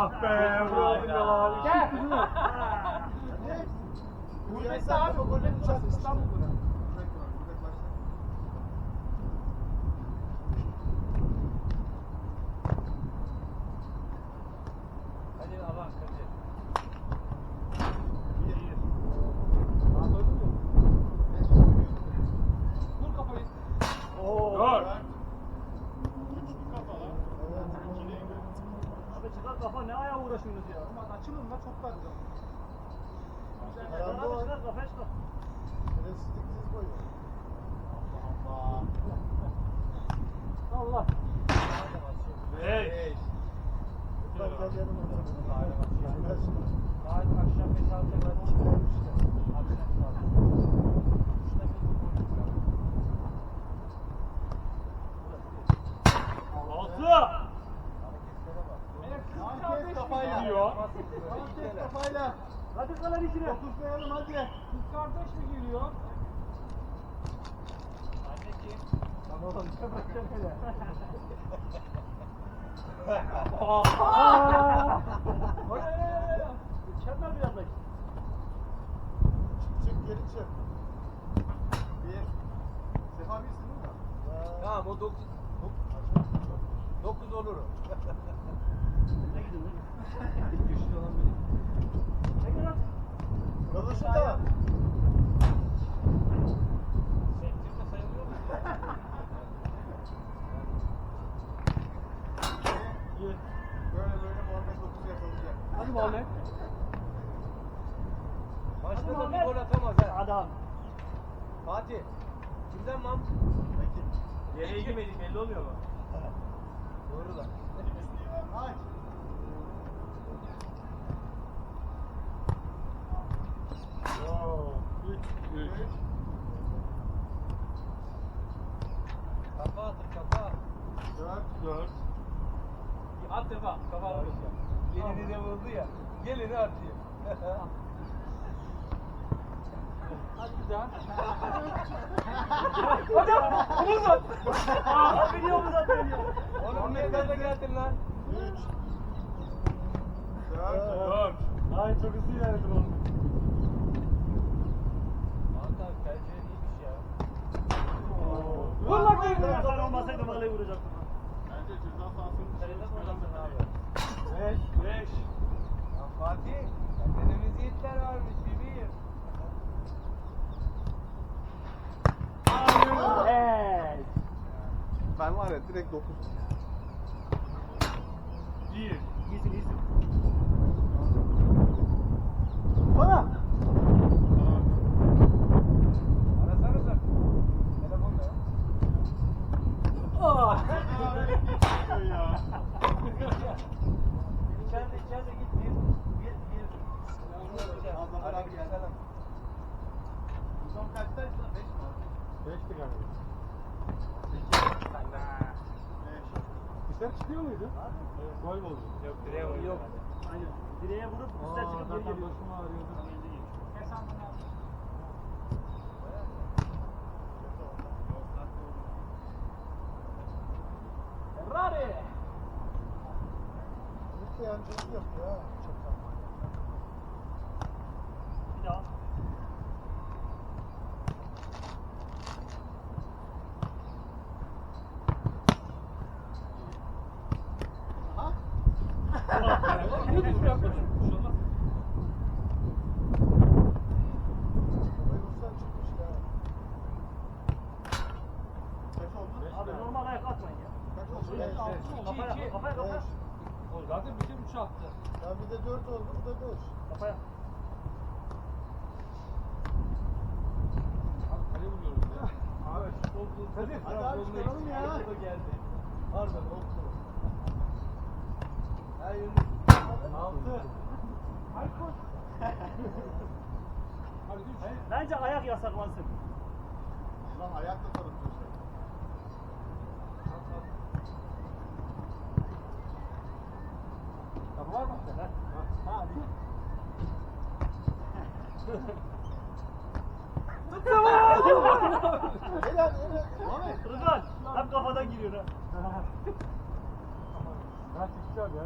Ah be vuramadım ya. Gel. Gurbette abi, gurbet uçak İstanbul'da. Hadi alan kaçır. Vur kafayı. Dur. Abi çıkar kafa ne ayağa uğraşıyorsunuz ya? Aman açılın da çok daracağım. Çıkar abi çıkar kafaya çıkar. Şerefsizlik koyuyor. Allah Allah. Allah. Bak gel yanıma. Saat akşam 5-6'ya kadar çıkıyor işte. Akşam saat. Şuna bir Altı. Herkes kafayla. Gidiyor. Herkes kafayla. Hadi kalan içine. Dokuzlayalım hadi. Kız kardeş mi geliyor? Anneciğim. Lan oğlum ne bırakacaksın hele? Aa! Mükemmel bir yandan. Çık geri çık. Bir. Sefa birsin değil mi? Tamam o 9. 9 olur. Ne gidiyorsun? Güçlü olan benim. Ne gidiyorsun? Kalışın da. Sektirme sayılıyor mu? Böyle böyle Muhammed 9 yakalayacak. Hadi Muhammed. Maçta da bir gol atamaz ha. Adam. Fatih. Kimden mam? Peki. Yere girmedik belli olmuyor mu? Doğru da. Aç. Kafa atın kafa. Dört. Dört. At kafa. Kafa ya. Gelini de vurdu ya. Gelini atıyor. Hocam omuz Aa biliyor mu zaten ya? Oğlum ne kadar geldin lan? Üç. Dört. Dört. Ay çok hızlı ilerledin oğlum. Hakan tercihin iyiymiş ya. Vur lan kendine. Ben olmasaydı vallahi vuracaktım. Bence ceza sahasının Sen de vuracaksın abi. Beş. Beş. Ya Fatih, sende ne meziyetler varmış bebeğim. Beş. Ben var ya direkt 9. Bir. İyisin iyisin. Bana. Arasanıza. Telefonla ya. Aa. ya. İçeride içeride git gir. Gir gir. Zafer abi gel. Selam. Son kaçtaydı? 5 mi? Beşti galiba. 5. Dışarı çıkıyor muydu? Gol mü oldu? Yok direğe vuruyor. Yok. Aynen. Direğe vurup üstten Aa, çıkıp geri geliyor. başım ağrıyordu. Ferrari. Hiç yancılık yok ya. Bir daha. Ha? Niye düşüyor yapmadın? Bayılırsan çıkmış ya. Kaç oldu? Abi normal ayak atmayın ya. Kaç oldu? Beş, 5. beş. Kafaya kafaya kafaya. O zaten bütün üç attı. Ya bir de 4 oldu, bu da 5. Kafaya. Abi kale vuruyoruz ya. Abi futbolcu. Hadi, hadi abi çıkaralım ya. O geldi. Pardon oldu. Her yönü. Altı. Hadi koş. Hadi üç. Bence ayak yasaklansın. Lan ayakla tanıtıyor şey. Var mı? Dur. Helal, helal. Rıdvan. Hep kafadan giriyor ha. Ha çıkacağım ya.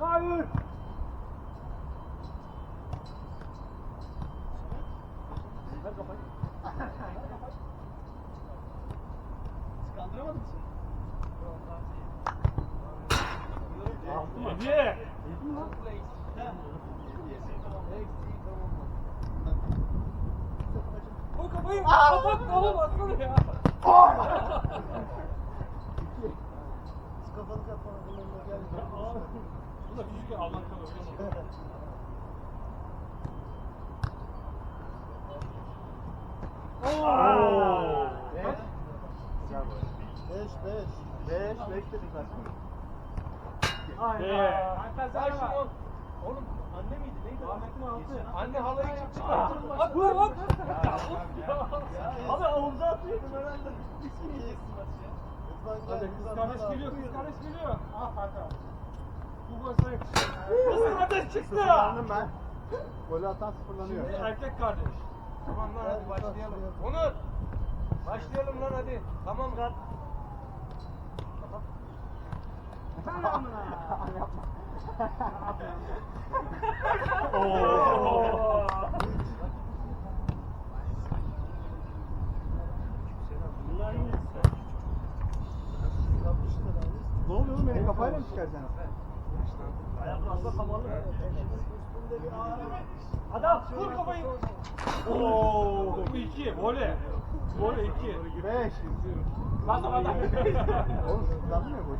Hayır. Ver kafayı. Kandıramadın mı Altı mı? Yedi. Yedi mi lan? Koy kafayı. Kapat oğlum atsana ya. Kafanı kapana bunun önüne gel. Bu da küçük Alman kalı. Oo. Beş. Beş, beş. Beş, dedik zaten. Aynen. Alper sen. Oğlum anne miydi neydi? Ahmet'in altı. Anne Aa, çıkarttı? Bak vur bak. Abi omza atıyordum herhalde. Hadi kız kardeş geliyor, kız kardeş geliyor. Ah Hakan. Bu gol sayı. Kız kardeş çıktı. Sıfırlandım ben. Golü atan sıfırlanıyor. Şimdi erkek kardeş. Tamam lan hadi başlayalım. Onur. Başlayalım lan hadi. Tamam. Yapma. Oo. Ne oluyor oğlum beni kafayla mı çıkaracaksın? Ayaklarında kapalı. Üstünde bir ağrı. Adam vur kafayı. Oo, bu iki. Vole. Vole iki. Beş. Lan adam. Oğlum sıfırlandı mı bu?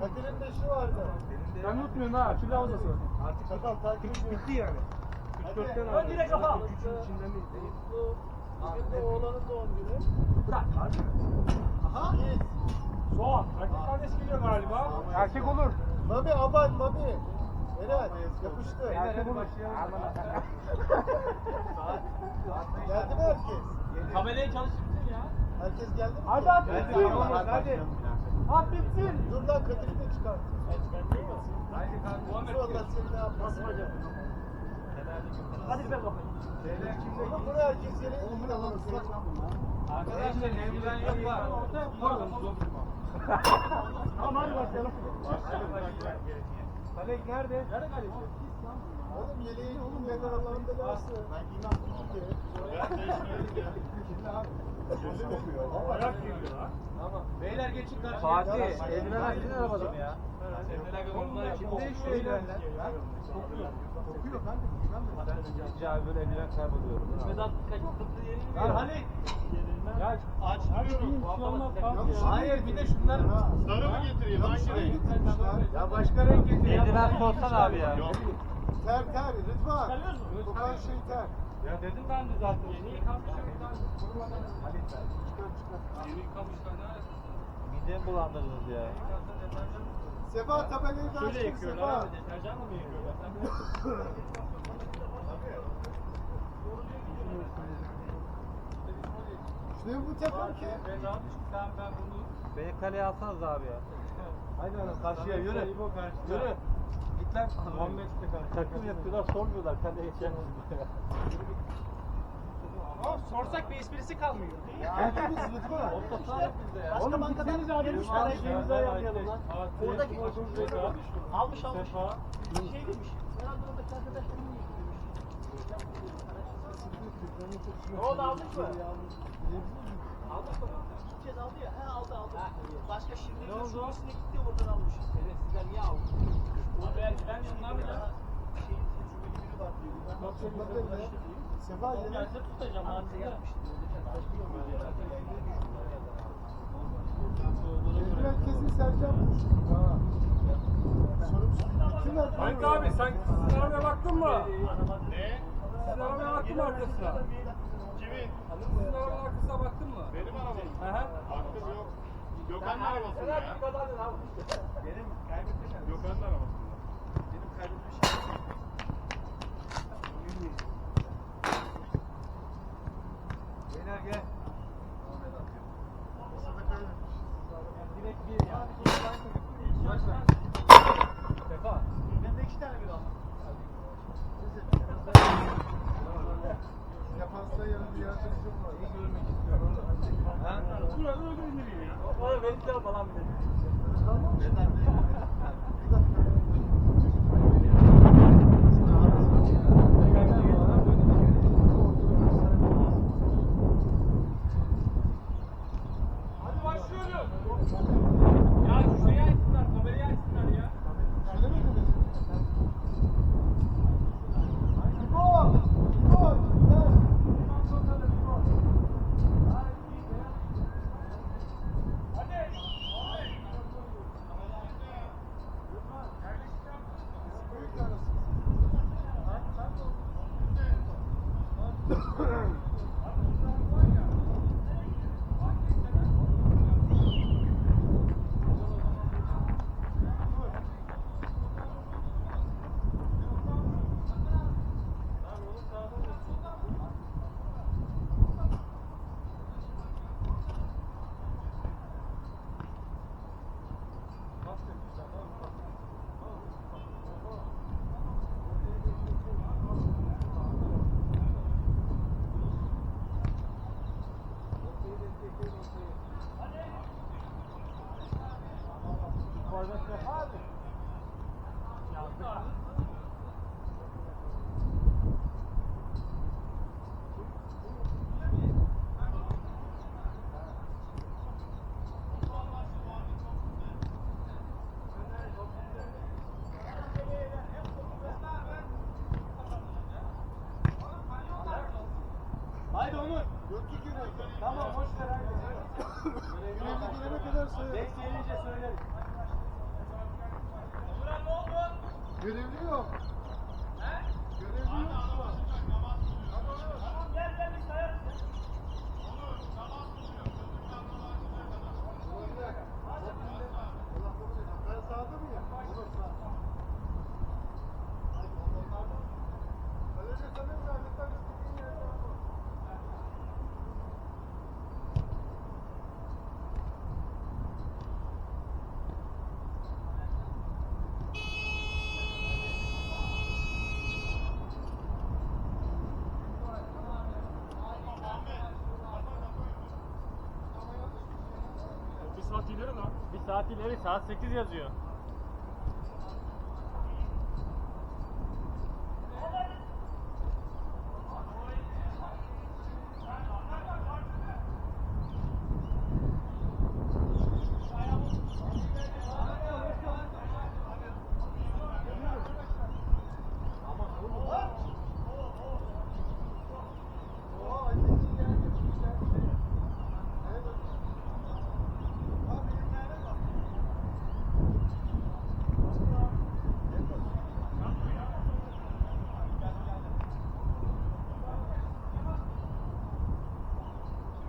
Kadir'in de şu vardı. Ben unutmuyorum ha. Külle havzası. Artık sakal takip ediyor. Bitti yani. 44'ten Ön direkt kafa. Üçün içinden değil. Bugün de oğlanın doğum günü. Bırak. Aha. Son. Erkek kardeş geliyor galiba. Erkek olur. Mabi aban Mabi. Eren yapıştı. Hadi başlayalım. Geldi mi herkes? Kamerayı çalıştırsın ya. Herkes geldi mi? Hadi tamam, hadi. At bitsin. Dur lan Kadir'i de çıkart. Haydi kanka. Şu seni ne yapmasın? Hadi ver kafayı. Beyler kimde? Oğlum bunu herkes yere iyi alalım. Arkadaşlar evlen yok var. Tamam hadi başlayalım. Kalek nerede? Nerede kaleci? Oğlum yeleği oğlum ne kadar Allah'ın belası. Ben Ayak geliyor lan. Beyler geçin karşıya. Fatih, eldiven açsın arabada. Ya. Eldiven kimde şu eldivenler? Kokuyor kanka. Rica böyle eldiven kayboluyorum. Vedat kaçırdı yeni Lan Halil. Ya açmıyorum. Hayır bir de şunlar. Sarı mı getireyim? Hangi renk? Ya başka renk getir. Eldiven sorsan abi ya. Ter ter Rıdvan. Kokan şey ter. Ya dedim ben de zaten. Yeni ver. Yeni yıkanmışlar ne arasın? Midemi bulandırdınız ya. Sefa tabelayı da Şöyle açtın yıkıyorlar Sefa. abi. Deterjanla mı yıkıyorlar? Şuraya bu tepem ki. Ben rahat düştüm. Sen ben bunu... Beni kaleye alsanız abi ya. Haydi lan karşıya yürü. Yürü. Lan. Muhammed'le. Takım yapıyorlar sormuyorlar kaleye misin diye. sorsak bir esprisi kalmıyor. Hangimiz Rıdvan? Oğlum gitseniz abi. Üç tane şeyimizi ayarlayalım lan. Oradaki Almış almış. Şey demiş. Herhalde oradaki mı demiş. Ne oldu aldık mı? Aldık mı? Gideceğiz aldı ya. He aldı aldı. Başka şimdi Ne oldu? Şubesine gitti oradan almış. Evet sizden niye aldın? O ben, ben şunları da... Şeyin tecrübeli biri var diyor. Ben Bakın bakın ne? Sefa yine. Tutacağım Hadise hadise yapmıştı. Eldiven kesin Sercan bulmuş. Ha. Sorumsuz. Bütün Halit abi sen sizin arabaya baktın mı? Ne? Sizin arabaya baktın mı arkasına? Kimin? Arabanın arkasına baktın mı? Benim arabam. Hı hı. Hakkım yok. Gökhan'ın arabasında ya. Benim kaybetmişim. Gökhan'ın arabasında. Benim kaybetmişim. Beyler gel. Direkt bir ya. Kaç ver? Sefa. Bende iki tane bir aldım. Buraya öyle ya. Bana benim de falan bir dedi. Hadi başlıyoruz. Ya şu şeyi açsınlar, kamerayı açsınlar ya. Haydi Onur. Tamam boş ver hadi. Görevli gelince söylerim. Görevli yok. Görevli yok. Gel gel biz sayarız. Ben sağda mıyım? Olur sağ. Kaleci sen de lütfen gittiğin yerde yapma. Bir saat ileri lan. Bir saat ileri saat 8 yazıyor.